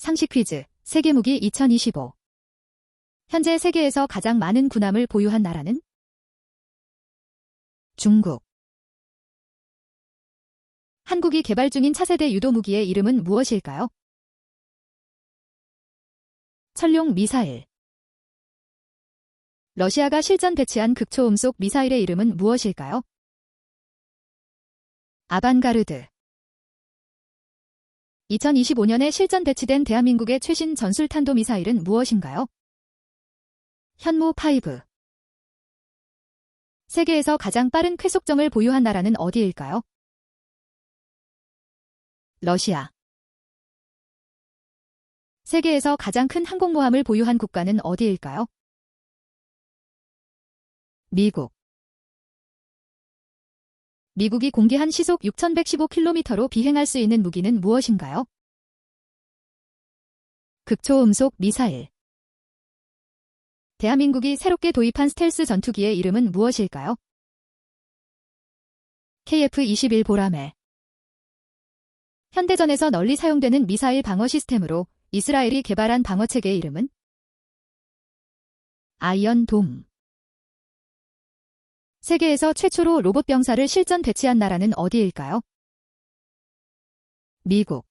상식 퀴즈, 세계무기 2025. 현재 세계에서 가장 많은 군함을 보유한 나라는? 중국. 한국이 개발 중인 차세대 유도 무기의 이름은 무엇일까요? 천룡 미사일. 러시아가 실전 배치한 극초음속 미사일의 이름은 무엇일까요? 아반가르드. 2025년에 실전 배치된 대한민국의 최신 전술 탄도 미사일은 무엇인가요? 현무 5. 세계에서 가장 빠른 쾌속정을 보유한 나라는 어디일까요? 러시아. 세계에서 가장 큰 항공모함을 보유한 국가는 어디일까요? 미국. 미국이 공개한 시속 6115km로 비행할 수 있는 무기는 무엇인가요? 극초음속 미사일. 대한민국이 새롭게 도입한 스텔스 전투기의 이름은 무엇일까요? KF-21 보라매. 현대전에서 널리 사용되는 미사일 방어 시스템으로 이스라엘이 개발한 방어체계의 이름은? 아이언 돔. 세계에서 최초로 로봇 병사를 실전 배치한 나라는 어디일까요? 미국.